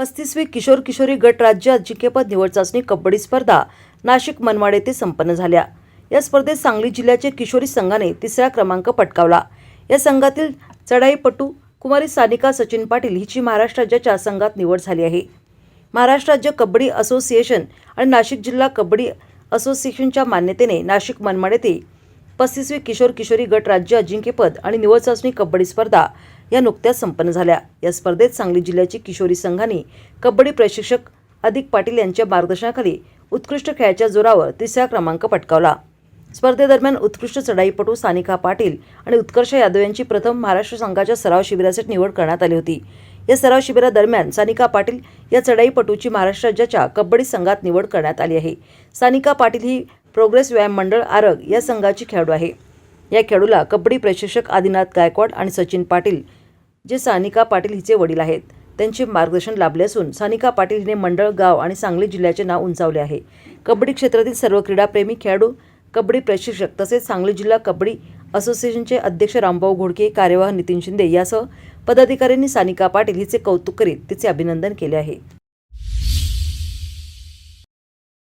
पस्तीसवी किशोर किशोरी गट राज्य अजिंक्यपद निवड चाचणी कबड्डी स्पर्धा नाशिक मनमाड येथे संपन्न झाल्या. या स्पर्धेत सांगली जिल्ह्याचे किशोरी संघाने तिसरा क्रमांक पटकावला. या संघातील चढाईपटू कुमारी सानिका सचिन पाटील हिची महाराष्ट्र राज्याच्या संघात निवड झाली आहे. महाराष्ट्र राज्य कबड्डी असोसिएशन आणि नाशिक जिल्हा कबड्डी असोसिएशनच्या मान्यतेने नाशिक मनमाड येथे पस्तीसवी किशोर किशोरी गट राज्य अजिंक्यपद आणि निवड चाचणी कबड्डी स्पर्धा या नुकत्याच संपन्न झाल्या. या स्पर्धेत सांगली जिल्ह्याची किशोरी संघाने कबड्डी प्रशिक्षक अधिक पाटील यांच्या मार्गदर्शनाखाली उत्कृष्ट खेळाच्या जोरावर तिसरा क्रमांक पटकावला. स्पर्धेदरम्यान उत्कृष्ट चढाईपटू सानिका पाटील आणि उत्कर्ष यादव यांची प्रथम महाराष्ट्र संघाच्या सराव शिबिरासाठी निवड करण्यात आली होती. या सराव शिबिरादरम्यान सानिका पाटील या चढाईपटूची महाराष्ट्र राज्याच्या कबड्डी संघात निवड करण्यात आली आहे. सानिका पाटील ही प्रोग्रेस व्यायाम मंडळ आरग या संघाची खेळाडू आहे. या खेळाडूला कबड्डी प्रशिक्षक आदिनाथ गायकवाड आणि सचिन पाटील जे सानिका पाटील हिचे वडील आहेत त्यांचे मार्गदर्शन लाभले असून सानिका पाटील हिने मंडळ गाव आणि सांगली जिल्ह्याचे नाव उंचावले आहे. कबड्डी क्षेत्रातील सर्व क्रीडाप्रेमी खेळाडू कबड्डी प्रशिक्षक तसेच सांगली जिल्हा कबड्डी असोसिएशनचे अध्यक्ष रामभाऊ घोडके कार्यवाह नितीन शिंदे यासह पदाधिकाऱ्यांनी सानिका पाटील हिचे कौतुक करीत तिचे अभिनंदन केले आहे.